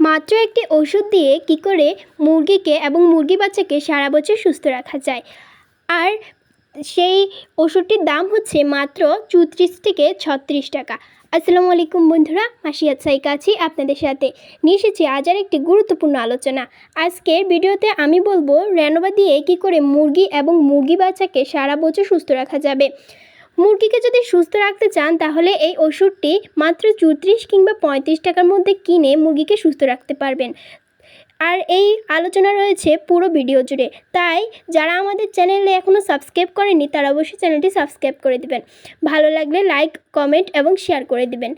মাত্র একটি ওষুধ দিয়ে কী করে মুরগিকে এবং মুরগি বাচ্চাকে সারা বছর সুস্থ রাখা যায়। আর সেই ওষুধটির দাম হচ্ছে মাত্র চৌত্রিশ থেকে ছত্রিশ টাকা। আসসালামু আলাইকুম বন্ধুরা, মাসিয়াত সাইকা আছি আপনাদের সাথে। নিয়ে এসেছি আজ আর একটি গুরুত্বপূর্ণ আলোচনা। আজকের ভিডিওতে আমি বলব র্যানোভা দিয়ে কী করে মুরগি এবং মুরগি বাচ্চাকে সারা বছর সুস্থ রাখা যাবে। মুরগিকে যদি সুস্থ রাখতে চান, তাহলে এই ওষুধটি মাত্র চৌত্রিশ কিংবা পঁয়ত্রিশ টাকার মধ্যে কিনে মুরগিকে সুস্থ রাখতে পারবেন। আর এই আলোচনা রয়েছে পুরো ভিডিও জুড়ে। তাই যারা আমাদের চ্যানেলে এখনও সাবস্ক্রাইব করেনি তারা অবশ্যই চ্যানেলটি সাবস্ক্রাইব করে দিবেন। ভালো লাগলে লাইক, কমেন্ট এবং শেয়ার করে দিবেন।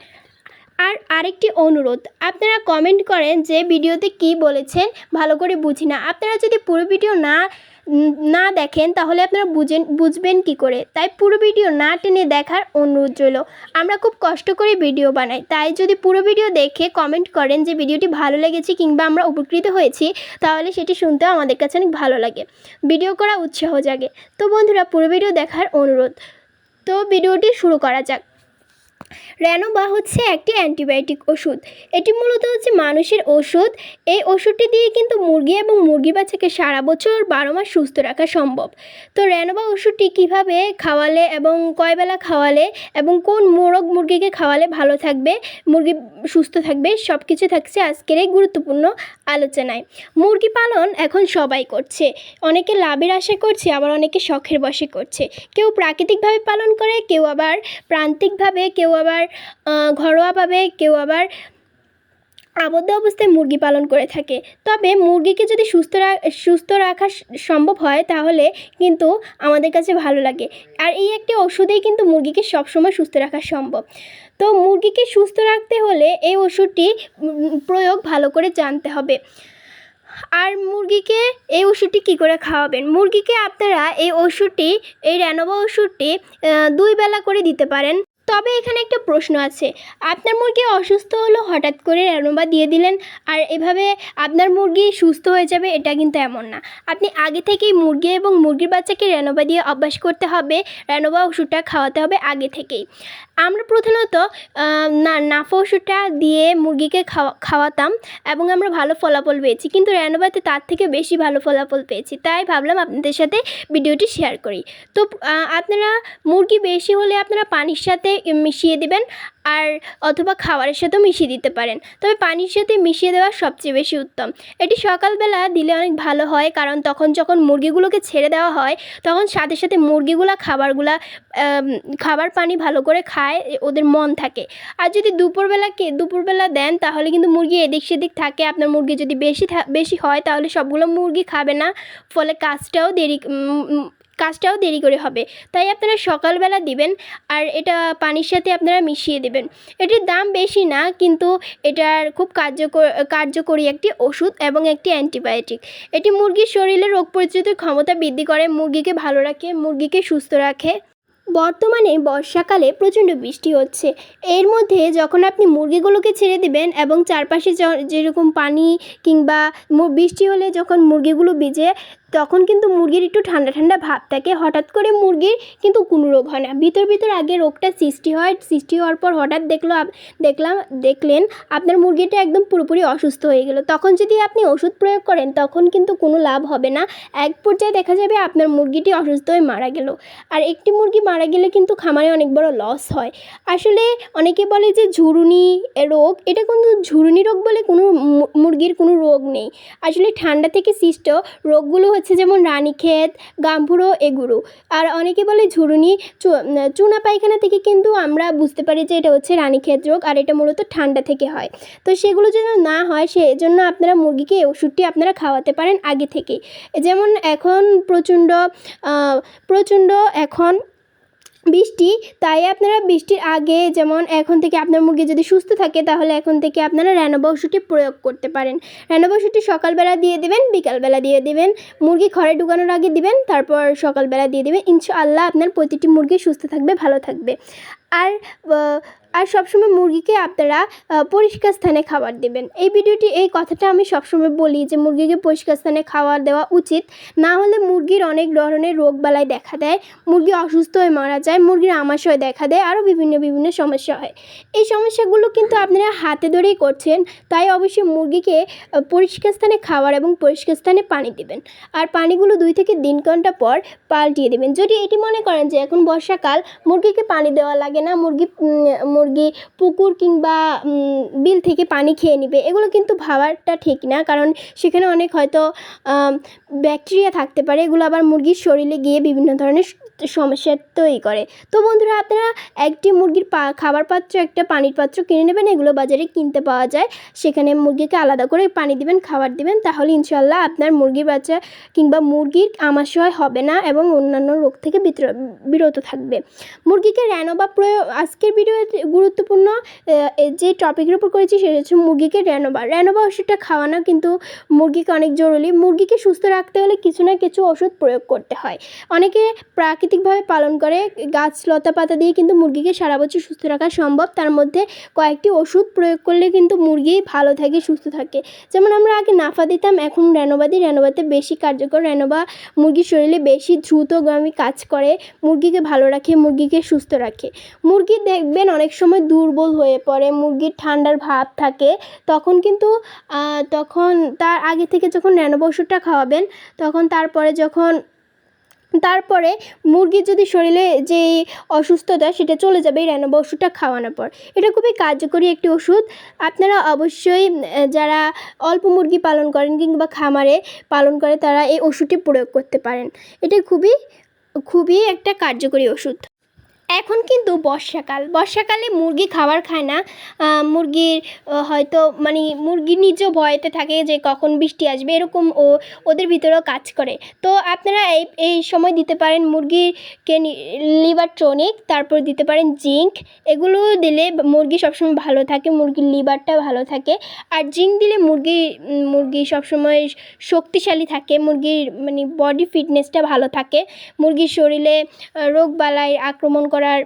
আর আরেকটি অনুরোধ, আপনারা কমেন্ট করেন যে ভিডিওতে কি বলেছেন, ভালো করে বুঝি না। আপনারা যদি পুরো ভিডিও না না দেখেন, তাহলে আপনারা বুঝেন, বুঝবেন কি করে? তাই পুরো ভিডিও না টেনে দেখার অনুরোধ রইল। আমরা খুব কষ্ট করে ভিডিও বানাই। তাই যদি পুরো ভিডিও দেখে কমেন্ট করেন যে ভিডিওটি ভালো লেগেছে কিংবা আমরা উপকৃত হয়েছি, তাহলে সেটি শুনতেও আমাদের কাছে অনেক ভালো লাগে। ভিডিও করা উৎসাহ জাগে। তো বন্ধুরা, পুরো ভিডিও দেখার অনুরোধ। তো ভিডিওটি শুরু করা যাক। র্যানোবা হচ্ছে একটি অ্যান্টিবায়োটিক ওষুধ। এটি মূলত হচ্ছে মানুষের ওষুধ। এই ওষুধটি দিয়ে কিন্তু মুরগি এবং মুরগি বাচ্চাকে সারা বছর বারো মাস সুস্থ রাখা সম্ভব। তো র্যানোবা ওষুধটি কীভাবে খাওয়ালে এবং কয় বেলা খাওয়ালে এবং কোন মোরগ মুরগিকে খাওয়ালে ভালো থাকবে, মুরগি সুস্থ থাকবে সব কিছু থাকছে আজকের এই গুরুত্বপূর্ণ আলোচনায়। মুরগি পালন এখন সবাই করছে। অনেকে লাভের আশা করছে, আবার অনেকে শখের বসে করছে। কেউ প্রাকৃতিকভাবে পালন করে, কেউ আবার প্রান্তিকভাবে, কেউ আবার ঘরোয়াভাবে কেউ আবার আবদ্ধ অবস্থায় মুরগি পালন করে থাকে। তবে মুরগিকে যদি সুস্থ সুস্থ রাখা সম্ভব হয় তাহলে কিন্তু আমাদের কাছে ভালো লাগে। আর এই একটি ওষুধেই কিন্তু মুরগিকে সবসময় সুস্থ রাখা সম্ভব। তো মুরগিকে সুস্থ রাখতে হলে এই ওষুধটি প্রয়োগ ভালো করে জানতে হবে। আর মুরগিকে এই ওষুধটি কী করে খাওয়াবেন? মুরগিকে আপনারা এই ওষুধটি, এই র্যানোভা ওষুধটি দুই বেলা করে দিতে পারেন। তবে এখানে একটা প্রশ্ন আছে। আপনার মুরগি অসুস্থ হলো হঠাৎ করে র্যানোভা দিয়ে দিলেন, আর এভাবে আপনার মুরগি সুস্থ হয়ে যাবে এটা কিন্তু এমন না। আপনি আগে থেকেই মুরগি এবং মুরগির বাচ্চাকে র্যানোভা দিয়ে অভ্যাস করতে হবে, র্যানোভা ওষুধটা খাওয়াতে হবে আগে থেকেই। আমরা প্রধানত না, নাফা ওষুধটা দিয়ে মুরগিকে খাওয়া খাওয়াতাম এবং আমরা ভালো ফলাফল পেয়েছি। কিন্তু র্যানোভাতে তার থেকে বেশি ভালো ফলাফল পেয়েছি। তাই ভাবলাম আপনাদের সাথে ভিডিওটি শেয়ার করি। তো আপনারা মুরগি বেশি হলে আপনারা পানির সাথে মিশিয়ে দেবেন আর অথবা খাবারের সাথেও মিশিয়ে দিতে পারেন। তবে পানির সাথে মিশিয়ে দেওয়া সবচেয়ে বেশি উত্তম। এটি সকালবেলা দিলে অনেক ভালো হয় কারণ তখন যখন মুরগিগুলোকে ছেড়ে দেওয়া হয়, তখন সাথে সাথে মুরগিগুলা খাবারগুলা খাবার পানি ভালো করে খায়, ওদের মন থাকে। আর যদি দুপুরবেলা কে, দুপুরবেলা দেন, তাহলে কিন্তু মুরগি এদিক সেদিক থাকে। আপনার মুরগি যদি বেশি বেশি হয়, তাহলে সবগুলো মুরগি খাবে না। ফলে কাজটাও দেরি কাজটাও দেরি করে হবে। তাই আপনারা সকালবেলা দিবেন আর এটা পানির সাথে আপনারা মিশিয়ে দেবেন। এটির দাম বেশি না, কিন্তু এটার খুব কার্যকর, কার্যকরী একটি ওষুধ এবং একটি অ্যান্টিবায়োটিক। এটি মুরগির শরীরে রোগ প্রতিরোধের ক্ষমতা বৃদ্ধি করে, মুরগিকে ভালো রাখে, মুরগিকে সুস্থ রাখে। বর্তমানে বর্ষাকালে প্রচণ্ড বৃষ্টি হচ্ছে। এর মধ্যে যখন আপনি মুরগিগুলোকে ছেড়ে দিবেন এবং চারপাশে যেরকম পানি কিংবা বৃষ্টি হলে যখন মুরগিগুলো ভিজে তখন কিন্তু মুরগির একটু ঠান্ডা ঠান্ডা ভাব থাকে। হঠাৎ করে মুরগির কিন্তু কোনো রোগ হয় না। ভিতর ভিতর আগে রোগটা সৃষ্টি হয়, সৃষ্টি হওয়ার পর হঠাৎ দেখল দেখলাম, দেখলেন আপনার মুরগিটা একদম পুরোপুরি অসুস্থ হয়ে গেল। তখন যদি আপনি ওষুধ প্রয়োগ করেন, তখন কিন্তু কোনো লাভ হবে না। এক পর্যায়ে দেখা যাবে আপনার মুরগিটি অসুস্থ হয়ে মারা গেল। আর একটি মুরগি মারা গেলে কিন্তু খামারে অনেক বড় লস হয়। আসলে অনেকে বলে যে ঝুরুনি রোগ, এটা কিন্তু ঝুরুনি রোগ বলে কোনো মুরগির কোনো রোগ নেই। আসলে ঠান্ডা থেকে সৃষ্ট রোগগুলো হচ্ছে যেমন রানীক্ষেত গাম্ভুরো এগুলো আর অনেকে বলে ঝুরুনি চুনা পায়খানা থেকে কিন্তু আমরা বুঝতে পারি যে এটা হচ্ছে রানীক্ষেত রোগ আর এটা মূলত ঠান্ডা থেকে হয়। তো সেগুলো যেন না হয়, সেজন্য আপনারা মুরগিকে ওষুধটি আপনারা খাওয়াতে পারেন আগে থেকে যেমন এখন প্রচণ্ড প্রচণ্ড এখন বৃষ্টি, তাই আপনারা বৃষ্টির আগে যেমন এখন থেকে আপনার মুরগি যদি সুস্থ থাকে, তাহলে এখন থেকে আপনারা র্যানোবা ওষুধটি প্রয়োগ করতে পারেন। র্যানোবা ওষুধটি সকালবেলা দিয়ে দেবেন, বিকালবেলা দিয়ে দেবেন। মুরগি ঘরে ঢুকানোর আগে দিবেন, তারপর সকালবেলা দিয়ে দেবেন। ইনশাআল্লাহ আপনার প্রতিটি মুরগি সুস্থ থাকবে, ভালো থাকবে। আর আর সবসময় মুরগিকে আপনারা পরিষ্কার স্থানে খাবার দেবেন। এই ভিডিওটি, এই কথাটা আমি সবসময় বলি যে মুরগিকে পরিষ্কার স্থানে খাবার দেওয়া উচিত। না হলে মুরগির অনেক ধরনের রোগ বালাই দেখা দেয়। মুরগি অসুস্থ হয়ে মারা যায়, মুরগির আমাশয় দেখা দেয়, আরও বিভিন্ন বিভিন্ন সমস্যা হয়। এই সমস্যাগুলো কিন্তু আপনারা হাতে ধরেই করছেন, তাই অবশ্যই মুরগিকে পরিষ্কার স্থানে খাবার এবং পরিষ্কার স্থানে পানি দেবেন। আর পানিগুলো দুই থেকে তিন ঘণ্টা পর পাল্টিয়ে দেবেন। যদি এটি মনে করেন যে এখন বর্ষাকাল, মুরগিকে পানি দেওয়া লাগে না, মুরগি মুরগি, পুকুর কিংবা বিল থেকে পানি খেয়ে নেবে, এগুলো কিন্তু ভাবাটা ঠিক না। কারণ সেখানে অনেক হয়তো ব্যাকটেরিয়া থাকতে পারে, এগুলো আবার মুরগির শরীরে গিয়ে বিভিন্ন ধরনের সমস্যা তৈরি করে। তো বন্ধুরা, আপনারা একটি মুরগির পা, খাবার পাত্র, একটা পানির পাত্র কিনে নেবেন, এগুলো বাজারে কিনতে পাওয়া যায়। সেখানে মুরগিকে আলাদা করে পানি দিবেন, খাবার দিবেন, তাহলে ইনশাল্লাহ আপনার মুরগির বাচ্চা কিংবা মুরগির আমাশয় হবে না এবং অন্যান্য রোগ থেকে বিরত থাকবে। মুরগিকে র্যানোবা প্রয়োগ আজকের ভিডিওতে গুরুত্বপূর্ণ যে টপিকের উপর করেছি সেটা হচ্ছে মুরগিকে র্যানোবা র্যানোবা ওষুধটা খাওয়ানো কিন্তু মুরগিকে অনেক জরুরি। মুরগিকে সুস্থ রাখতে হলে কিছু না কিছু ওষুধ প্রয়োগ করতে হয়। অনেকে প্রাকৃতিকভাবে পালন করে। গাছ লতা পাতা দিয়ে কিন্তু মুরগিকে সারা বছর সুস্থ রাখা সম্ভব। তার মধ্যে কয়েকটি ওষুধ প্রয়োগ করলে কিন্তু মুরগি ভালো থাকে, সুস্থ থাকে। যেমন আমরা আগে নাফা দিতাম, এখন র্যানোবা দিই। র্যানোবাতে বেশি কার্যকর। র্যানোবা মুরগির শরীরে বেশি দ্রুতগামী কাজ করে, মুরগিকে ভালো রাখে, মুরগিকে সুস্থ রাখে। মুরগি দেখবেন অনেক সময় দুর্বল হয়ে পড়ে, মুরগির ঠান্ডার ভাব থাকে। তখন কিন্তু তখন তার আগে থেকে যখন র্যানোবা ওষুধটা খাওয়াবেন, তখন তারপরে যখন তারপরে মুরগির যদি শরীরে যে অসুস্থতা, সেটা চলে যাবে এই র্যানোবা ওষুধটা খাওয়ানোর পর। এটা খুবই কার্যকরী একটি ওষুধ। আপনারা অবশ্যই যারা অল্প মুরগি পালন করেন কিংবা খামারে পালন করে, তারা এই ওষুধটি প্রয়োগ করতে পারেন। এটা খুবই খুবই একটা কার্যকরী ওষুধ। এখন কিন্তু বর্ষাকাল। বর্ষাকালে মুরগি খাবার খায় না। মুরগির হয়তো মানে মুরগি নিজেও ভয়েতে থাকে যে কখন বৃষ্টি আসবে, এরকম ও, ওদের ভিতরেও কাজ করে। তো আপনারা এই এই সময় দিতে পারেন মুরগিকে লিভার টনিক, তারপর দিতে পারেন জিঙ্ক। এগুলো দিলে মুরগি সবসময় ভালো থাকে, মুরগির লিভারটা ভালো থাকে। আর জিঙ্ক দিলে মুরগি মুরগি সবসময় শক্তিশালী থাকে, মুরগির মানে বডি ফিটনেসটা ভালো থাকে। মুরগির শরীরে রোগ বালাই আক্রমণ করার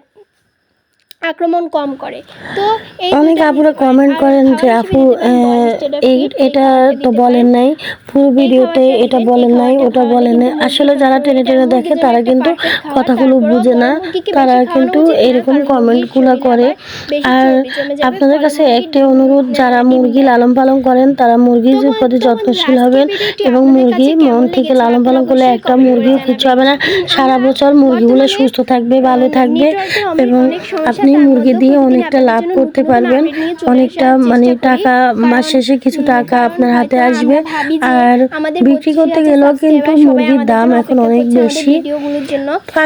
আক্রমণ কম করে। তো অনেক আপুরা কমেন্ট করেন যে আপু এটা তো বলেন নাই পুরো ভিডিওতে এটা বলেন নাই ওটা বলেন নাই। আসলে যারা টেনে টেনে দেখে তারা কিন্তু কথাগুলো বুঝে না তারা কিন্তু এরকম কমেন্টগুলো করে। আর আপনাদের কাছে একটি অনুরোধ যারা মুরগি লালন পালন করেন তারা মুরগির প্রতি যত্নশীল হবেন এবং মুরগি কাছে মন থেকে লালন পালন করলে একটা মুরগিও। কিচ্ছু হবে না সারা বছর মুরগিগুলো সুস্থ থাকবে ভালো থাকবে। এবং আপনি মুরগি দিয়ে অনেকটা লাভ করতে পারবেন। অনেকটা মানে টাকা মাস শেষে কিছু টাকা আপনার হাতে আসবে। আর বিক্রি করতে গেলেও কিন্তু মুরগির দাম এখন অনেক বেশি।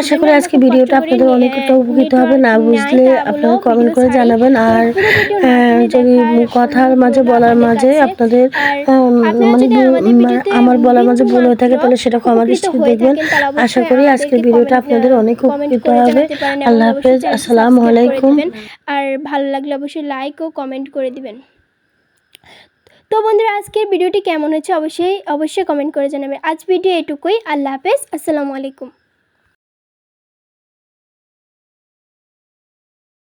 আশা করি আজকে ভিডিওটা আপনাদের অনেকটা উপকৃত হবে। না বুঝলে আপনারা কমেন্ট করে জানাবেন। আর যদি কথার মাঝে বলার মাঝে আপনাদের মানে আমার বলার মাঝে ভুল হয়ে থাকে, তাহলে সেটা ক্ষমা হয়ে দেখবেন। আশা করি আজকের ভিডিওটা আপনাদের অনেক উপকৃত হবে। আল্লাহ হাফেজ। আসসালামু subscribe করে দিবেন। আর ভালো লাগলে অবশ্যই লাইক ও কমেন্ট করে দিবেন। তো বন্ধুরা আজকের ভিডিওটি কেমন হয়েছে অবশ্যই অবশ্যই কমেন্ট করে জানাবেন। আজ ভিডিও এটুকুই। আল্লাহ হাফেজ। আসসালামু আলাইকুম।